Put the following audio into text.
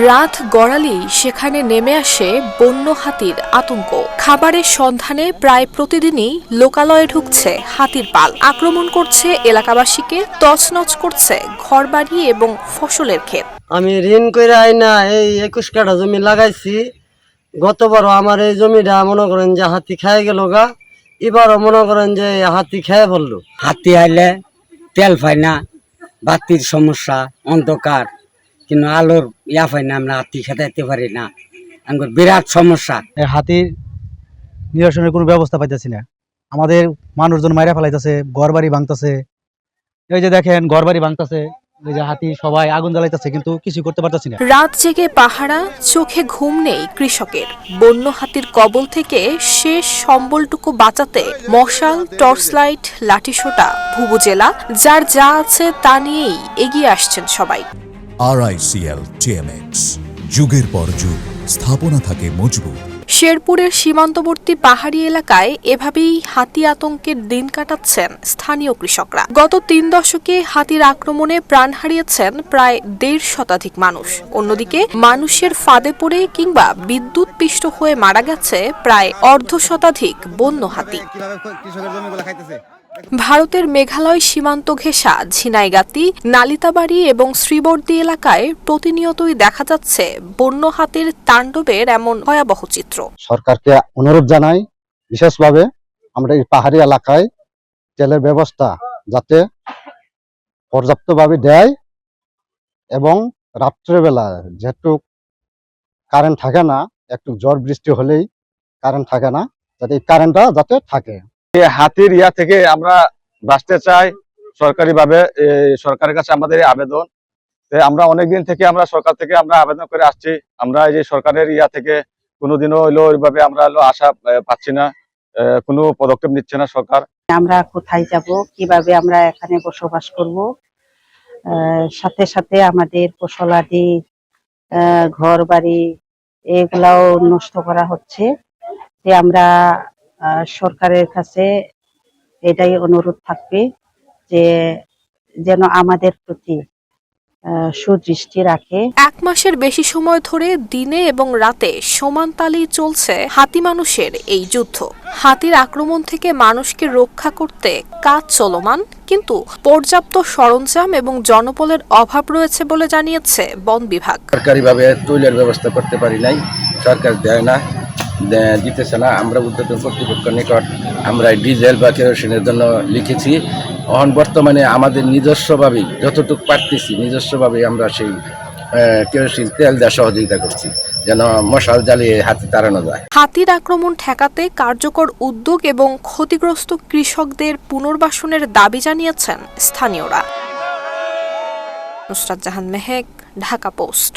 রাত গড়ালেই সেখানে নেমে আসে বন্য হাতির আতঙ্ক। খাবারের সন্ধানে প্রায় প্রতিদিনই লোকালয়ে ঢুকছে হাতির পাল। আক্রমণ করছে এলাকাবাসীকে তছনছ করছে ঘরবাড়ি এবং ফসলের ক্ষেত। আমি ঋণ করে আইনা এই একুশ কাঠা জমি লাগাইছি। গতবারও আমার এই জমিটা মনে করেন যে হাতি খেয়ে গেল গা এবারও মনে করেন যে হাতি খেয়ে বলল হাতি আইলে তেল পাই না বাতির সমস্যা অন্ধকার। কিন্তু আলোর ইয়া পাই না আমরা হাতি খেতে পারি না। আমার বিরাট সমস্যা। হাতির নিরসনের কোনো ব্যবস্থা পাইতেছি না। আমাদের মানুষজন মাইরা ফেলাইতেছে ঘর বাড়ি ভাঙতেছে। এই যে দেখেন ঘর বাড়ি ভাঙতেছে হাতি সবাই আগুন জ্বালাইতেছে কিন্তু কিছু করতে পারতেছি না। রাত জেগে পাহারা চোখে ঘুম নেই কৃষকের। বন্য হাতির কবল থেকে শেষ সম্বলটুকু বাঁচাতে মশাল টর্চ লাইট লাঠিসোঁটা ভুবুজেলা যার যা আছে তা নিয়েই এগিয়ে আসছেন সবাই। আরআইসিএল টিএমএক্স যুগের পর যুগ স্থাপনা থাকে মজবুত। শেরপুরের সীমান্তবর্তী পাহাড়ি এলাকায় এভাবেই হাতি আতঙ্কের দিন কাটাচ্ছেন স্থানীয় কৃষকরা। গত তিন দশকে হাতির আক্রমণে প্রাণ হারিয়েছেন প্রায় দেড় শতাধিক মানুষ। অন্যদিকে মানুষের ফাঁদে পড়ে কিংবা বিদ্যুৎ পিষ্ট হয়ে মারা গেছে প্রায় অর্ধ শতাধিক বন্য হাতি। ভারতের মেঘালয় সীমান্ত ঘেঁষা ঝিনাইগাতি, নালিতাবাড়ি এবং শ্রীবর্দী এলাকায় প্রতিনিয়তই দেখা যাচ্ছে বন্য হাতির তাণ্ডবের এমন ভয়াবহ চিত্র। সরকারকে অনুরোধ জানাই, বিশেষভাবে আমরা এই পাহাড়ি এলাকায় তেলের ব্যবস্থা যাতে পর্যাপ্তভাবে দেয় এবং রাত্রেবেলা যেহেতু কারেন্ট থাকে না, একটু ঝড় বৃষ্টি হলেই কারেন্ট থাকে না যাতে এই কারেন্টটা যাতে থাকে। এই হাতির ইয়া থেকে আমরা বাঁচতে চাই সরকারি ভাবে সরকারের কাছে আমাদের আবেদন। আমরা অনেকদিন থেকে আমরা সরকার থেকে আমরা আবেদন করে আসছি। আমরা এই যে সরকারের ইয়া থেকে কোনোদিনও হইল ওইভাবে আমরা হলো আশা পাচ্ছি না। কোনো পদক্ষেপ নিচ্ছে না সরকার। আমরা কোথায় যাব, কীভাবে আমরা এখানে বসবাস করব? সাথে সাথে আমাদের ফসলাদি ঘর বাড়ি এগুলাও নষ্ট করা হচ্ছে। যে আমরা সরকারের কাছে এটাই অনুরোধ থাকবে যে যেন আমাদের প্রতি আহ, সুদৃষ্টি রাখে। এক মাসের বেশি সময় ধরে দিনে এবং রাতে সমান তালেই চলছে হাতি মানুষের এই যুদ্ধ। হাতির আক্রমণ থেকে মানুষকে রক্ষা করতে কাজ চলমান কিন্তু পর্যাপ্ত সরঞ্জাম এবং জনবলের অভাব রয়েছে বলে জানিয়েছে বন বিভাগ। সরকারিভাবে তৈলের ব্যবস্থা করতে পারি নাই সরকার দেয় না। দিতেছে না, আমরা উদ্যোতন কর্তৃপক্ষের নিকট আমরা ডিজেল বা কেরোসিনের জন্য লিখেছি। এখন বর্তমানে আমাদের নিজস্বভাবেই যতটুকু পারতেছি নিজস্বভাবেই আমরা সেই কেরোসিন তেল দেওয়া সহযোগিতা করছি, যেন মশাল জ্বালিয়ে হাতে তাড়ানো যায়। হাতির আক্রমণ ঠেকাতে কার্যকর উদ্যোগ এবং ক্ষতিগ্রস্ত কৃষকদের পুনর্বাসনের দাবি জানিয়েছেন স্থানীয়রা। নুসরাত জাহান মেহেক, ঢাকা পোস্ট।